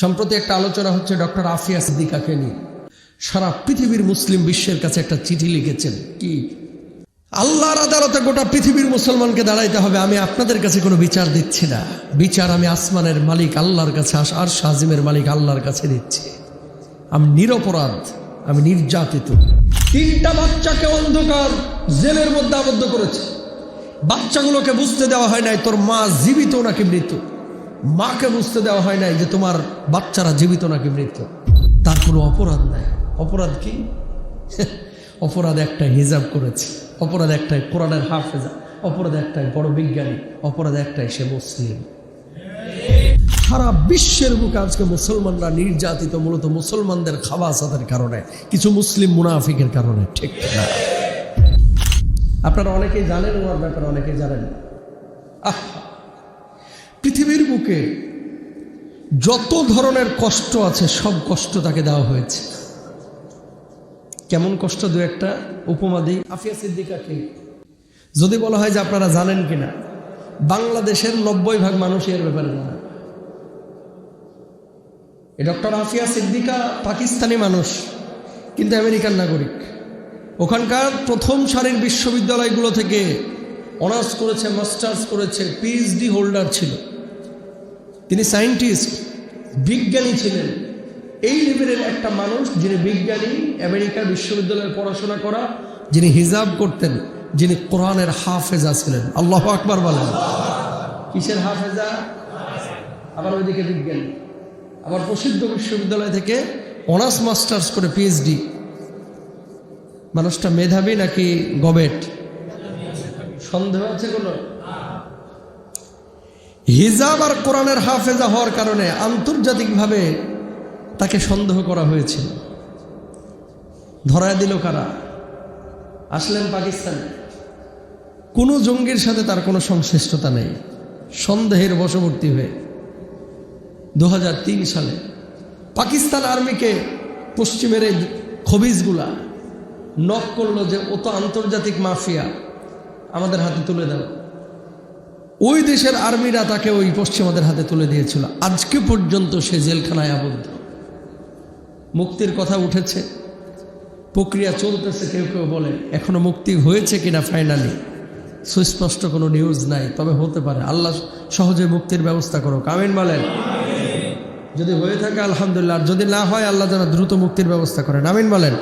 সম্প্রতি একটা আলোচনা হচ্ছে ডক্টর আফিয়া সিদ্দিকাকে নিয়ে। সারা পৃথিবীর মুসলিম বিশ্বের কাছে একটা চিঠি লিখেছেন। কি? আল্লাহর আদালতে গোটা পৃথিবীর মুসলমানকে দাঁড়াইতে হবে, আমি আপনাদের কাছে কোনো বিচার দিচ্ছি না। বিচার আমি আসমানের মালিক আল্লাহর কাছে আর শাজিমের মালিক আল্লাহর কাছে দিচ্ছি। আমি নিরপরাধ, আমি নির্যাতিত। তিনটা বাচ্চাকে অন্ধকার জেলের মধ্যে আবদ্ধ করেছে। বাচ্চাগুলোকে বুঝতে দেওয়া হয় নাই, তোর মা জীবিত নাকি মৃত। মাকে বুঝতে দেওয়া হয় নাই যে তোমার বাচ্চারা জীবিত নাকি মৃত। তার কোনো অপরাধ নাই। অপরাধ কি? অপরাধ একটাই হিজাব করেছে। অপরাধ একটাই কোরআনের হাফেজা। অপরাধ একটাই বড় বিজ্ঞানী। অপরাধ একটাই সে মুসলিম। সারা বিশ্বের বুকে আজকে মুসলমানরা নির্যাতিত, মূলত মুসলমানদের খাবাসাতের কারণে, কিছু মুসলিম মুনাফিকের কারণে, ঠিক না? আপনারা অনেকেই জানেন ওনার ব্যাপারে অনেকেই জানেন আহ! পৃথিবীর বুকে যত ধরনের কষ্ট আছে, সব কষ্ট তাকে দেওয়া হয়েছে। কেমন কষ্ট? দু একটা উপমা দিই। আফিয়া সিদ্দিকাকে। যদি বলা হয় যে আপনারা জানেন কিনা, বাংলাদেশের নব্বই ভাগ মানুষ এর ব্যাপারে জানে। এই ডক্টর আফিয়া সিদ্দিকা পাকিস্তানি মানুষ, কিন্তু আমেরিকান নাগরিক। ওখানকার প্রথম সারির বিশ্ববিদ্যালয়গুলো থেকে অনার্স করেছে, মাস্টার্স করেছে পিএইচডি হোল্ডার ছিল। তিনি সায়েন্টিস্ট বিজ্ঞানী ছিলেন। এই লেভেলের একটা মানুষ যিনি বিজ্ঞানী, আমেরিকার বিশ্ববিদ্যালয়ে পড়াশোনা করা, যিনি হিজাব করতেন, যিনি কোরআনের হাফেজা ছিলেন। আল্লাহ আকবার বলেন। কিসের হাফেজা? আবার ওইদিকে বিজ্ঞানী। আবার প্রসিদ্ধ বিশ্ববিদ্যালয় থেকে অনার্স, মাস্টার্স করে পিএইচডি মানুষটা মেধাবী নাকি গবেট? সন্দেহ আছে কোনো? হিজাব আর কোরআনের হাফেজা হওয়ার কারণে আন্তর্জাতিকভাবে তাকে সন্দেহ করা হয়েছিল ধরায় দিল কারা? আসলেন পাকিস্তানে। কোনো জঙ্গির সাথে তার কোনো সংশ্লিষ্টতা নেই। সন্দেহের বশবর্তী হয়ে। দু হাজার তিন সালে পাকিস্তান আর্মিকে পশ্চিমের এই খবিজগুলা নক করল যে ও তো আন্তর্জাতিক মাফিয়া। আমাদের হাতে তুলে দাও। ওই দেশের আর্মিরা তাকে ওই পশ্চিমাদের হাতে তুলে দিয়েছিল। আজকে পর্যন্ত সে জেলখানায় আবদ্ধ। মুক্তির কথা উঠেছে। প্রক্রিয়া চলতেছে, কেউ কেউ বলে, এখনও মুক্তি হয়েছে কিনা ফাইনালি সুস্পষ্ট কোনো নিউজ নাই, তবে হতে পারে। আল্লাহ সহজে মুক্তির ব্যবস্থা করো কামিন বলেন। যদি হয়ে থাকে, আলহামদুলিল্লাহ। আর যদি না হয়, আল্লাহ যেন দ্রুত মুক্তির ব্যবস্থা করেন। আমিন বলেন।